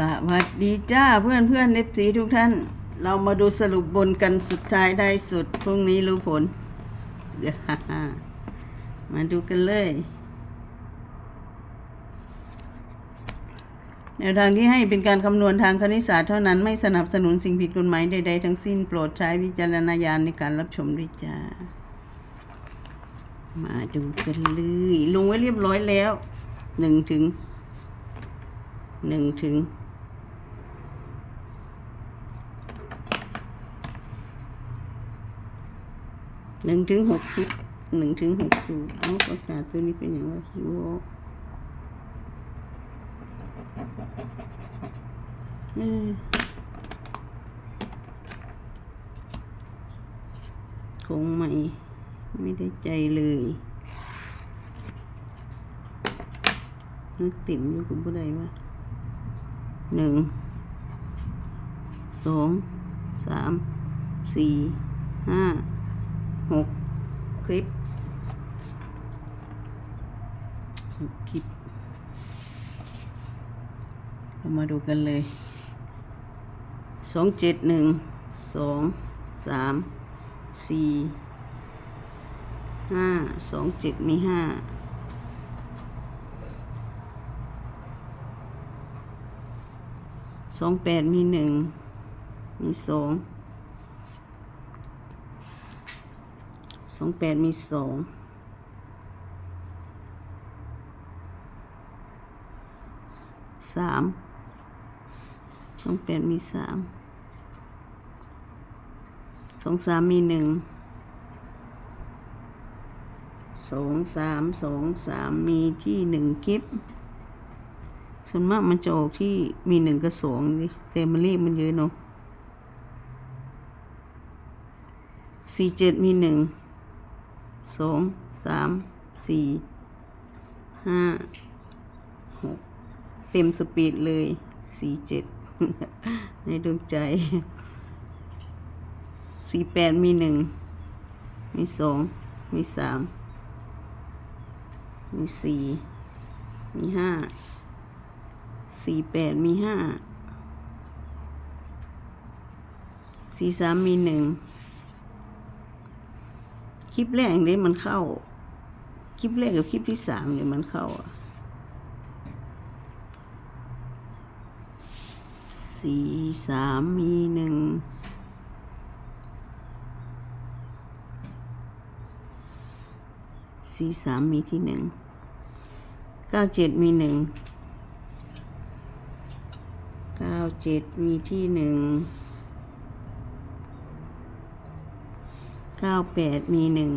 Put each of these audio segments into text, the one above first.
สวัสดีจ้าเพื่อนเพื่อนเอฟซีทุกท่าน เรามาดูสรุปบนกันสุดท้ายได้สุด พรุ่งนี้รู้ผล มาดูกันเลย แนวทางที่ให้เป็นการคำนวณทางคณิตศาสตร์เท่านั้นไม่สนับสนุนสิ่งผิดกฎหมายใดๆทั้งสิ้นโปรดใช้วิจารณญาณในการรับชมด้วยจ้า มาดูกันเลยลงไว้เรียบร้อยแล้วหนึ่งถึงหนึ่งถึง นึ่งถึงหกคลิปหนึ่งถึงหกสูตรเอาประกาศตัวนี้เป็นอย่างว่าฮิวเออคงไม่ ไม่ได้ใจเลยนึกติ่มอยู่คุณผู้ใดว่าหนึ่ง สอง สาม สี่ ห้า หกคลิปหกคลิป เรามาดูกันเลยสองเจ็ดหนึ่งสองสามสี่ห้าสองเจ็ดมีห้าสองแปดมีหนึ่งมีสอง สองแปดมีสองสามสองแปดมีสามสองสามมีหนึ่งสองสามสองสามมีที่หนึ่งคลิปส่วนมากมันจะออกที่มีหนึ่งกับสองดิแต่มันรีบมันเยอะเนาะสี่เจ็ดมีหนึ่ง สองสามสี่ห้าหกเต็มสปีดเลยสี่เจ็ดในดวงใจสี่แปดมีหนึ่งมีสองมีสามมีสี่มีห้าสี่แปดมีห้าสี่สามมีหนึ่ง คลิปแรกนี่ยมันเข้า คลิปแรกกับคลิปที่สามเนี่ยมันเข้าสี่สามมีหนึ่งสี่สามมีที่หนึ่งเก้าเจ็ดมีหนึ่งเก้าเจ็ดมีที่หนึ่ง เก้าแปดมีหนึ่ง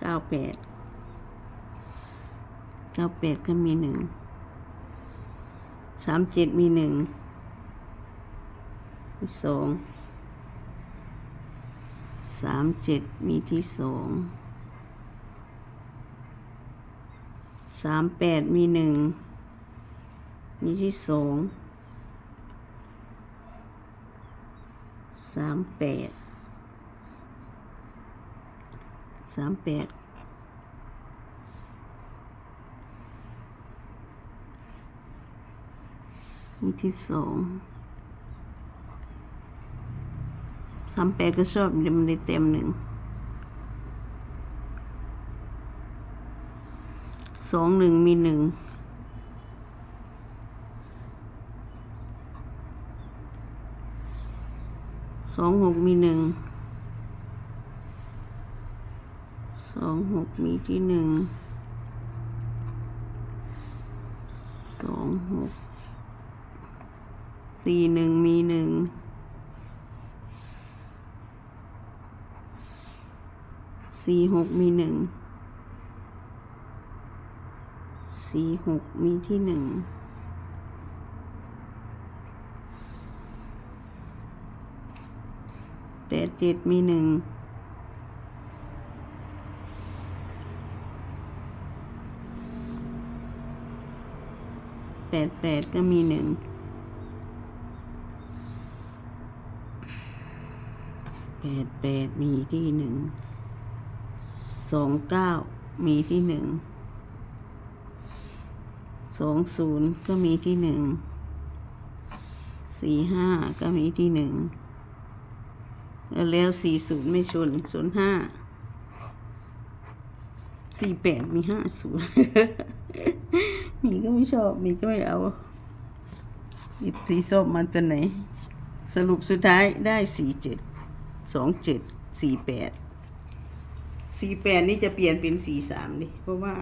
เก้าแปดเก้าแปดก็มีหนึ่งสามเจ็ดมีหนึ่งมีสองสามเจ็ดมีที่สองสามแปดมีหนึ่งมีที่สอง สามแปดสามแปดมีที่สองสามแปดก็ชอบเดี๋ยวมันได้เต็มหนึ่งสองหนึ่งมีหนึ่ง สองหกมีหนึ่งสองหกมีที่หนึ่งสองหกสี่หนึ่งมีหนึ่งสี่หกมีหนึ่งสี่หกมีที่หนึ่ง แปด เจ็ดมีหนึ่งแปดแปดก็มีหนึ่งแปดแปดมีที่หนึ่งสองเก้ามีที่หนึ่งสสองศูนย์ก็มีที่หนึ่งสี่ห้าก็มีที่หนึ่ง แล้วแล้วสี่ศูนย์ไม่ชนศูนย์ห้าสี่แปดมีห้าศูนย์มีก็ไม่ชอบ มีก็ไม่เอาหยิบสีส้มมาตัวไหน สรุปสุดท้ายได้สี่เจ็ดสองเจ็ดสี่แปดสี่แปดนี่จะเปลี่ยนเป็นสี่สามดิเพราะว่า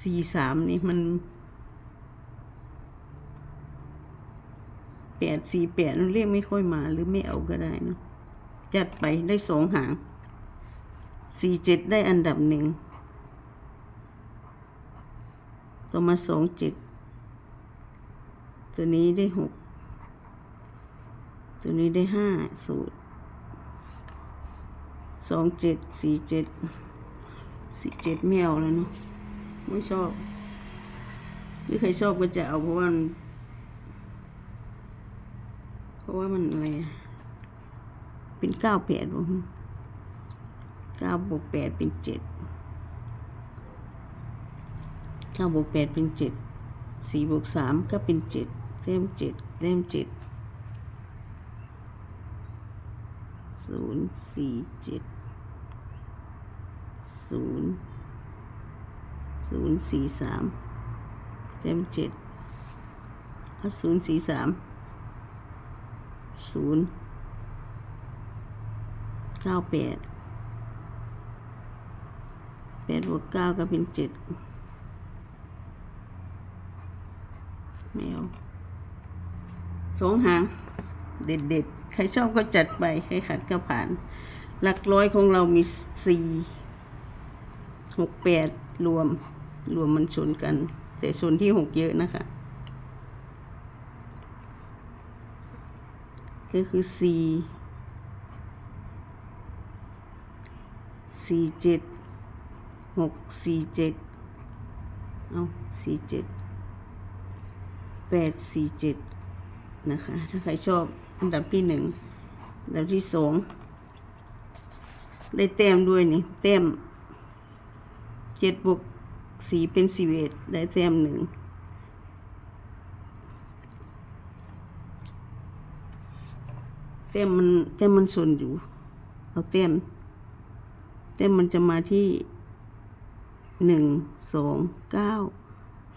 สี่สามนี่มัน แปดสี่แปดเรียกไม่ค่อยมาหรือไม่เอาก็ได้นะจัดไปได้สองหางสี่เจ็ดได้อันดับหนึ่งต่อมาสองเจ็ดตัวนี้ได้หกตัวนี้ได้ห้าสูตรสองเจ็ดสี่เจ็ดสี่เจ็ดไม่เอาแล้วเนาะไม่ชอบหรือใครชอบก็จะเอาเพราะว่า ว่ามันอะไร เป็นเก้าแปดวะเก้าบวกแปดเป็นเจ็ดเก้าบวกแปดเป็นเจ็ดสี่บวกสามก็เป็นเจ็ดเต็มเจ็ดเต็มเจ็ดศูนย์สี่เจ็ดศูนย์ศูนย์สี่สามเต็มเจ็ดถ้าศูนย์สี่สาม ศูนย์เก้าแปดแปดบวกเก้าก็เป็นเจ็ดแมวสองหาง เด็ดเด็ดๆใครชอบก็จัดไป ใครขัดก็ผ่าน หลักร้อยของเรามีสี่หกแปดรวม รวมมันชนกัน แต่ชนที่หกเยอะนะคะ ก็คือสี่สี่เจ็ดหกสี่เจ็ดเอาสี่เจ็ดแปดสี่เจ็ดนะคะ ถ้าใครชอบอันดับที่หนึ่งอันดับที่สองได้แต้มด้วยนี่แต้มเจ็ดบวกสี่เป็นสิบเอ็ดได้แต้มหนึ่ง ต้มมันแต้มมันส่วนอยู่เอาแต้มแต้มมันจะมาที่หนึ่งสองเก้า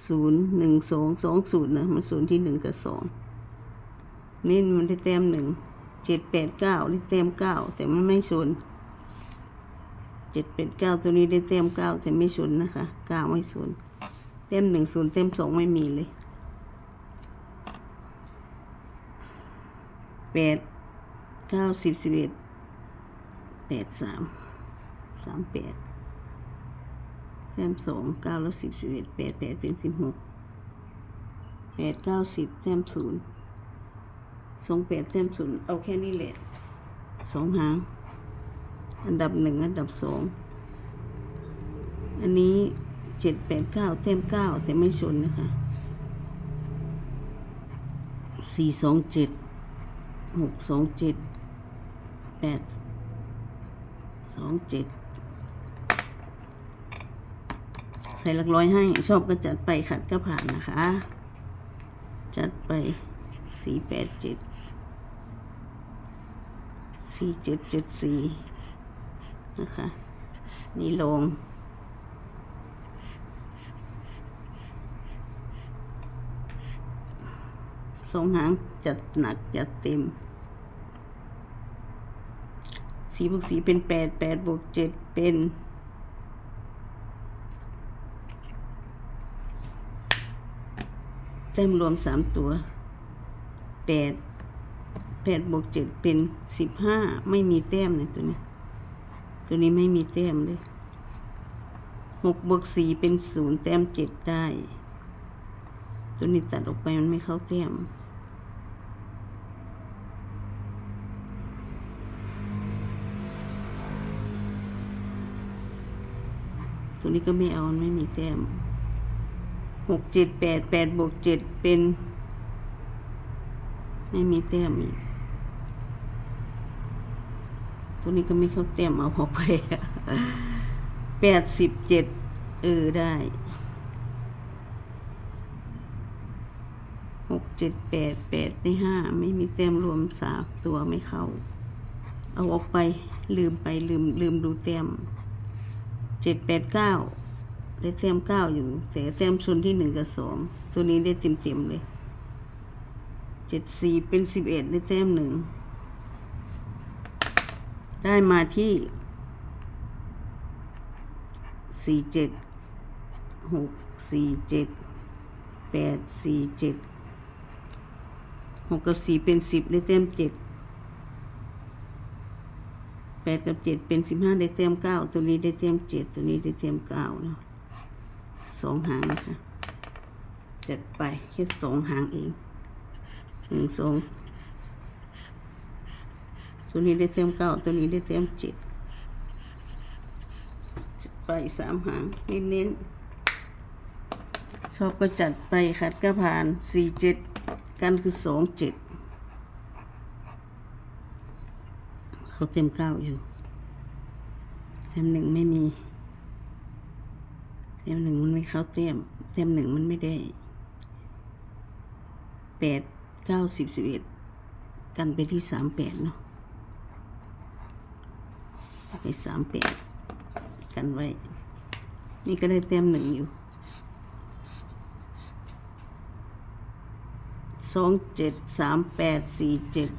ศูนย์หนึ่งสองสองศูนย์นะมันศูนย์ที่หนึ่งกับสองนี่มันได้แต้มหนึ่งเจ็ดแปดเก้าได้แต้มเก้าแต่มันไม่ชนเจ็ดแปดเก้าตัวนี้ได้แต้มเก้าแต่ไม่ชนนะคะเก้าไม่ชนแต้มหนึ่งศูนย์แต้มสองไม่มีเลยแปด เก้าสิบสิบเอ็ดแปดสามสามแปดแต้มสองเก้าแล้วสิบสิบเอ็ดแปดแปดเป็นสิบหกแปดเก้าสิบแต้มศูนย์สองแปดแต้มศูนย์เอาแค่นี้แหละสองหาง อันดับหนึ่งอันดับสองอันนี้เจ็ดแปดเก้าแต้มเก้าแต่ไม่ชนนะคะสี่สองเจ็ดหกสองเจ็ด แปดสองเจ็ดใส่หลักร้อยให้ ชอบก็จัดไปขัดก็ผ่านนะคะ จัดไปสี่แปดเจ็ดสี่เจ็ดเจ็ดสี่นะคะ นี่ลงสองหางจัดหนักจัดเต็ม สีบวกสีเป็นแปดแปดบวกเจ็ดเป็นแต้มรวมสามตัวแปดแปดบวกเจ็ดเป็นสิบห้าไม่มีแต้มเลยตัวนี้ ตัวนี้ไม่มีแต้มเลยหกบวกสี่เป็นศูนย์แต้มเจ็ดได้ ตัวนี้ตัดออกไปมันไม่เข้าแต้ม ตัวนี้ก็ไม่เอาไม่มีแต้มหกเจ็ดแปดแปดบวกเจ็ดเป็น ไม่มีแต้มอีกตัวนี้ก็ไม่เข้าแต้มเอาพอไปแปดสิบเจ็ดเออได้หกเจ็ดแปดแปดในห้าไม่มีแต้มรวมสามตัวไม่เข้า เอาออกไปลืมไปลืมลืมดูแต้ม เจ็ดแปดเก้าได้แต้มเก้าอยู่แต่แต้มชนที่หนึ่งกับสองตัวนี้ได้เต็มเต็มเลยเจ็ดสี่เป็นสิบเอ็ดได้แต้มหนึ่งได้มาที่สี่เจ็ดหกสี่เจ็ดแปดสี่เจ็ดหกกับสี่เป็นสิบได้เต็มเจ็ด แปดกับเจ็ดเป็นสิบห้าได้เต็มเก้าตัวนี้ได้เต็มเจ็ดตัวนี้ได้เต็มเก้าเนาะสองหางนะคะจัดไปแค่สองหางเองหนึ่งสองตัวนี้ได้เต็มเก้าตัวนี้ได้เต็มเจ็ดไปสามหางเน้นๆชอบก็จัดไปขัดก็ผ่านสี่เจ็ดกันคือสองเจ็ด เขาเต็มเก้าอยู่เต็มหนึ่งไม่มี เต็มหนึ่งมันไม่เข้าเต็มเต็มหนึ่งมันไม่ได้แปดเก้าสิบสิบเอ็ดกันไปที่สามแปดเนาะไปสามแปดกันไว้ นี่ก็ได้เต็มหนึ่งอยู่สองเจ็ดสามแปดสี่เจ็ด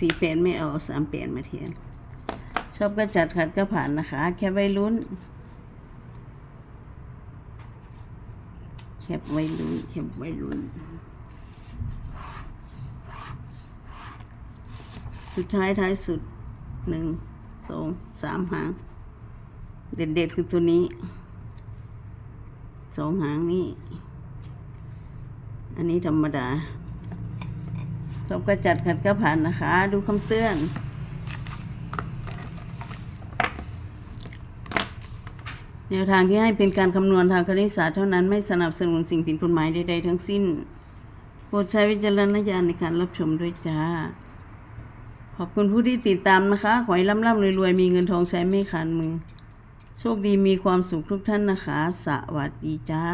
สี่แปดไม่เอาสามแปดมาเทียนชอบก็จัดขัดก็ผ่านนะคะ แค่ไว้ลุ้น แคบไว้ลุ้นแคบไว้ลุ้น สุดท้ายท้ายสุดหนึ่งสองสามหาง เด็ดๆคือตัวนี้สองหางนี้อันนี้ธรรมดา ชอบก็จัดขัดก็ผ่านนะคะ ดูคำเตือนแนวทางที่ให้เป็นการคำนวณทางคณิตศาสตร์เท่านั้นไม่สนับสนุนสิ่งผิดกฎหมายใดๆทั้งสิ้น โปรดใช้วิจารณญาณในการรับชมด้วยจ้า ขอบคุณผู้ที่ติดตามนะคะ ขอให้ร่ำร่ำรวยๆ มีเงินทองใช้ไม่ขาดมือ โชคดีมีความสุขทุกท่านนะคะ สวัสดีจ้า